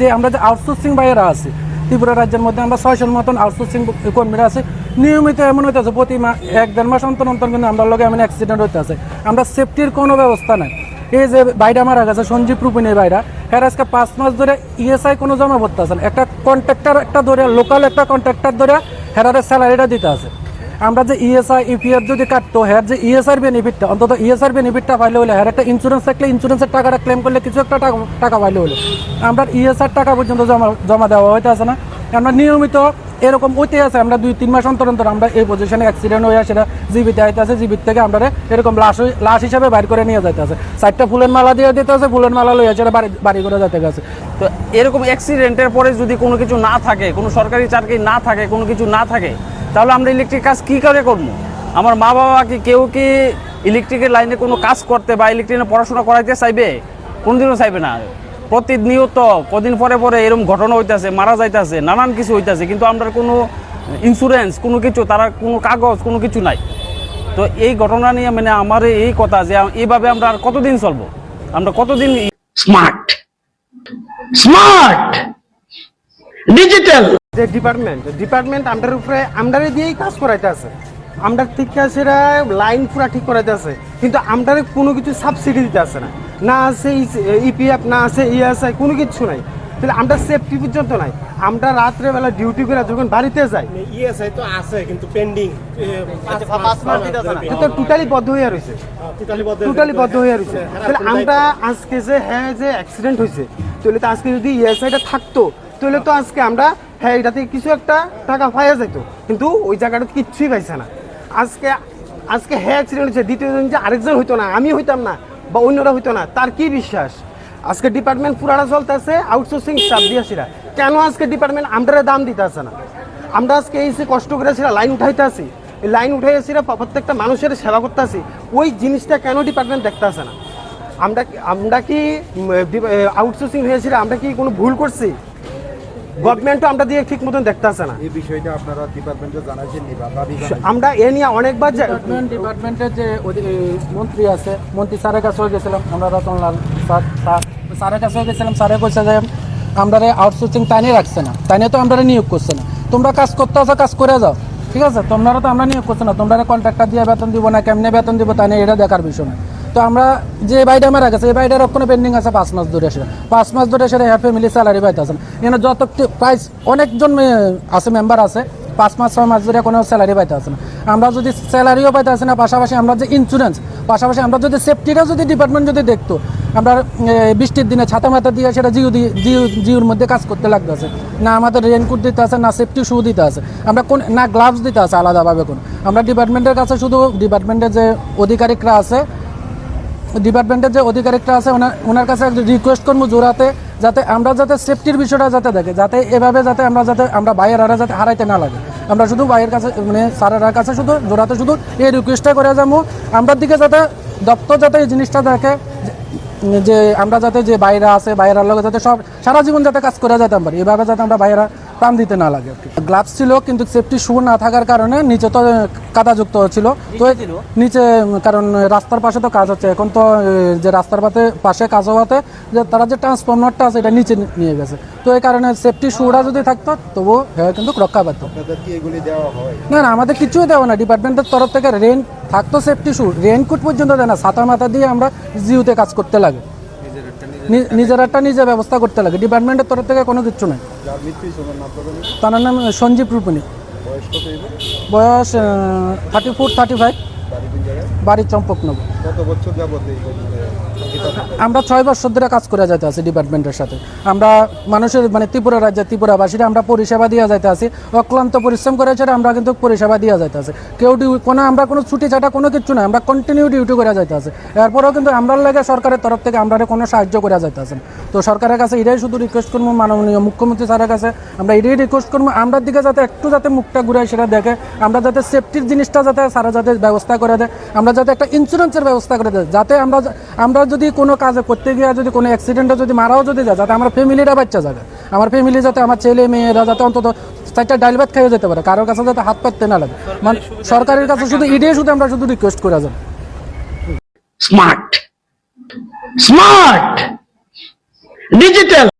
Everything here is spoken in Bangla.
যে আমরা যে আউটসোর্সিং বাইরা আছি, ত্রিপুরা রাজ্যের মধ্যে আমরা ছয়শোর মতন আউটসোর্সিং কর্মীরা আছে। নিয়মিত এমন হইতেছে প্রতি মাস এক দেড় মাস অন্তর অন্তর কিন্তু আমরা লগে এমন অ্যাক্সিডেন্ট হইতেছে আমরা সেফটির কোনো ব্যবস্থা নাই। এই যে বাইরা মারা গেছে, সঞ্জীব রূপিনী বাইরা হ্যাঁ আজকে পাঁচ মাস ধরে ইএসআই কোনো জমা পড়তে আছে। একটা কন্ট্রাক্টর একটা ধরে লোকাল একটা কন্ট্রাক্টর ধরে হেরারে স্যালারিটা দিতে আছে। আমরা যে ইএসআই ইপিএফ যদি কাটতো হ্যার যে ইএসআর বেনিফিটটা অন্তত ইএসআর বেনিফিটটা পাইলে হলে হ্যার একটা ইন্স্যুরেন্স থাকলে ইন্স্যুরেন্সের টাকাটা ক্লেম করলে কিছু একটা টাকা টাকা পাইলে হলে। আমরা ইএসআর টাকা পর্যন্ত জমা জমা দেওয়া হইতে আছে না। আমরা নিয়মিত এরকম ওইতে আছে আমরা দুই, তিন মাস অন্তর অন্তর আমরা এই পজিশনে অ্যাক্সিডেন্ট হয়ে সেটা জীবিত আইতে আছে জীবিত থেকে আমরা এরকম লাশ লাশ হিসাবে বাইর করে নিয়ে যাইতে আছে চারটা ফুলের মালা দিয়ে দিতে আছে ফুলের মালা লইয়া সেটা বাড়ি বাড়ি করে যাইতে গেছে তো এরকম অ্যাক্সিডেন্টের পরে যদি কোনো কিছু না থাকে, কোনো সরকারি চাকরি না থাকে, কোনো কিছু না থাকে তাহলে আমরা ইলেকট্রিক কাজ কী করে করব? আমার মা বাবা কি কেউ কি ইলেকট্রিকের লাইনে কোনো কাজ করতে বা ইলেকট্রিকের পড়াশোনা করাইতে চাইবে? কোনদিনও চাইবে না। প্রতিনিয়ত কদিন পরে পরে এরকম ঘটনা হইতাছে, মারা যাইতাছে, নানান কিছু হইতাছে, কিন্তু আমরা কোনো ইন্স্যুরেন্স কোনো কিছু, তারা কোনো কাগজ, কোনো কিছু নাই। তো এই ঘটনা নিয়ে মানে আমার এই কথা যে এইভাবে আমরা আর কতদিন চলবো? আমরা কতদিন স্মার্ট স্মার্ট ডিজিটাল যে ডিপার্টমেন্ট ডিপার্টমেন্ট আমরার উপরে আমরারে দিয়েই কাজ করাইতে আছে। আমরার থেকে সেটা লাইন পুরা ঠিক করাইতে আছে। কিন্তু আমরারে কোনো কিছু সাবসিডি দিতে আছে না। না আছে ইপিএফ না আছে ইএসআই কোনো কিছু নাই। তাহলে আমরা সেফটি পর্যন্ত নাই। আমরা রাত্রে বেলা ডিউটি করে যখন বাড়িতে যাই ইএসআই তো আছে কিন্তু পেন্ডিং তো টোটালি বদ্ধ হয়ে রয়েছে টোটালি বদ্ধ টোটালি বদ্ধ হয়ে রয়েছে তাহলে আমরা আজকে যে হ্যাঁ যে অ্যাক্সিডেন্ট হয়েছে তাহলে তো আজকে যদি ইএসআইটা থাকতো তাহলে তো আজকে আমরা হ্যাঁ এটা থেকে কিছু একটা টাকা পাইয়া যেত কিন্তু ওই জায়গাটা কিচ্ছুই পাইছে না। আজকে আজকে হ্যাঁ অ্যাক্সিডেন্ট হয়েছে, দ্বিতীয় জন যে আরেকজন হইতো না আমি হইতাম না, বা অন্যরা হইতো না, তার কি বিশ্বাস? আজকে ডিপার্টমেন্ট পুরাটা চলতেছে আউটসোর্সিং স্টাফ দিয়েছিলা কেন আজকে ডিপার্টমেন্ট আমরা দাম দিতে আসে না? আমরা আজকে এই যে কষ্ট করে সেটা লাইন উঠাইতে আসি। লাইন উঠে এসে প্রত্যেকটা মানুষের সেবা করতে আসি। ওই জিনিসটা কেন ডিপার্টমেন্ট দেখতে আসে না? আমরা আমরা কি আউটসোর্সিং হয়েছিল আমরা কি কোনো ভুল করছি? গভর্নমেন্টও আমরা দিয়ে ঠিক মতন দেখতে আসে না। এই বিষয়টা আপনারা ডিপার্টমেন্টে জানাইছেন আমরা এ নিয়ে অনেকবার ডিপার্টমেন্ট ডিপার্টমেন্টের যে মন্ত্রী আছে মন্ত্রী স্যারের কাছেও গেছিলাম আমরা রতনলাল স্যার স্যার স্যারের কাছেও গেছিলাম স্যারে কইছে যে আমরা আউটসোর্সিং তাইনে রাখছে না তাইনে তো আমরা নিয়োগ করছে না। তোমরা কাজ করতে আসো কাজ করে যাও ঠিক আছে? তোমরা তো আমরা নিয়োগ করছে না তোমরা কন্ট্রাক্টর দিয়ে বেতন দিব না কেমনে বেতন দিব তাই এটা দেখার বিষয় না। তো আমরা যে বাইটা মারা গেছে, এই বাইটার কোনো পেন্ডিং আছে পাঁচ মাস ধরে সেটা। পাঁচ মাস ধরে সেটা হ্যাঁ ফ্যামিলি স্যালারি পাইতে আছে। এখানে যত প্রাইস অনেকজন আছে মেম্বার আছে, পাঁচ মাস, ছয় মাস ধরে কোনো স্যালারি পাইতে আছে না। আমরা যদি স্যালারিও পাইতে আসি না, পাশাপাশি আমরা যে ইন্স্যুরেন্স পাশাপাশি আমরা যদি সেফটিটা যদি ডিপার্টমেন্ট যদি দেখতো, আমরা বৃষ্টির দিনে ছাতা মাথা দিয়ে সেটা জিও দিয়ে জিও জিওর মধ্যে কাজ করতে লাগতেছে না আমাদের রেনকোট দিতে আছে, না সেফটি শু দিতে আছে। আমরা কোন না গ্লাভস দিতে আছে আলাদাভাবে কোন। আমরা ডিপার্টমেন্টের কাছে শুধু ডিপার্টমেন্টের যে অধিকারিকরা আছে ডিপার্টমেন্টের যে অধিকারিকটা আছে, ওনার কাছে রিকোয়েস্ট করব জোরাতে, যাতে আমরা যাতে সেফটির বিষয়টা যাতে দেখে, যাতে এভাবে যাতে আমরা যাতে আমরা বাইরের হারা যাতে হারাইতে না লাগে। আমরা শুধু বাইরের কাছে মানে স্যারের কাছে শুধু জোরাতে শুধু এই রিকোয়েস্টটা করে যাব। আমরা দিকে যাতে দপ্তর যাতে এই জিনিসটা দেখে, যে- আমরা যাতে যে বাইরে আছে, বাইরের লোক যাতে সব সারা জীবন যাতে কাজ করে যেতাম পারি। এভাবে যাতে আমরা বাইরে প্রাণ দিতে না লাগে গ্লাভস ছিল কিন্তু সেফটি শু না থাকার কারণে নিচে তো কাদাযুক্ত ছিল। তো নিচে কারণ রাস্তার পাশে তো কাজ হচ্ছে। এখন তো যে রাস্তার পাশে পাশে কাজ হওয়াতে যে তারা যে ট্রান্সফর্মারটা আছে এটা নিচে নিয়ে গেছে। তো এই কারণে সেফটি শুটা যদি থাকতো তবুও হ্যাঁ কিন্তু রক্ষা পেত আপনাদের কি এগুলি দেওয়া হয়? না না আমাদের কিছুই দেওয়া না। ডিপার্টমেন্টের তরফ থেকে রেন থাকতো সেফটি শু রেনকোট পর্যন্ত দেয় না। ছাতা মাথা দিয়ে আমরা জিওতে কাজ করতে লাগে। নিজের একটা নিজে ব্যবস্থা করতে লাগে। ডিপার্টমেন্টের তরফ থেকে কোনো কিছু নেই। তার নাম সঞ্জীব রূপিনী বয়স থার্টি ফোর থার্টি ফাইভ বাড়ি বাড়ির চম্পকনগর। কত বছর যাবত? আমরা ছয় বছর ধরে কাজ করে যাইতে আছি ডিপার্টমেন্টের সাথে। আমরা মানুষের মানে ত্রিপুরা রাজ্যের ত্রিপুরাবাসীরা আমরা পরিষেবা দিয়ে যাইতে আছি। অক্লান্ত পরিশ্রম করে ছাড়া আমরা কিন্তু পরিষেবা দিয়ে যাইতে আছি। কেউ কোনো, আমরা কোনো ছুটি ছাটা কোনো কিছু না আমরা কন্টিনিউ ডিউটি করে যাইতে আছি। এরপরেও কিন্তু আমরা লাগে সরকারের তরফ থেকে আমরা কোনো সাহায্য করে যাইতে আছি তো সরকারের কাছে এটাই শুধু রিকোয়েস্ট করব, মাননীয় মুখ্যমন্ত্রী স্যারের কাছে। আমরা এটাই রিকোয়েস্ট করব আমরা দিকে যাতে একটু যাতে মুখটা ঘুরাই সেটা দেখে, আমরা যাতে সেফটির জিনিসটা যাতে সারা যাতে ব্যবস্থা করে দেয়, আমরা যাতে একটা ইন্স্যুরেন্সের ব্যবস্থা করে দেয়, যাতে আমরা আমরা যদি কোনো কাজে করতে গিয়ে যদি কোনো অ্যাক্সিডেন্টে যদি মারাও যদি যায় যাতে আমার ফ্যামিলিটা বাচ্চা যাবে আমার ফ্যামিলি যাতে আমার ছেলে মেয়েরা যাতে অন্তত চারটা ডাইল ভাত খাইয়ে যেতে পারে কারোর কাছে যাতে হাত পাততে না লাগে। মানে সরকারের কাছে শুধু ইডিয়ে শুধু আমরা শুধু রিকোয়েস্ট করে যাবে স্মার্ট স্মার্ট ডিজিটাল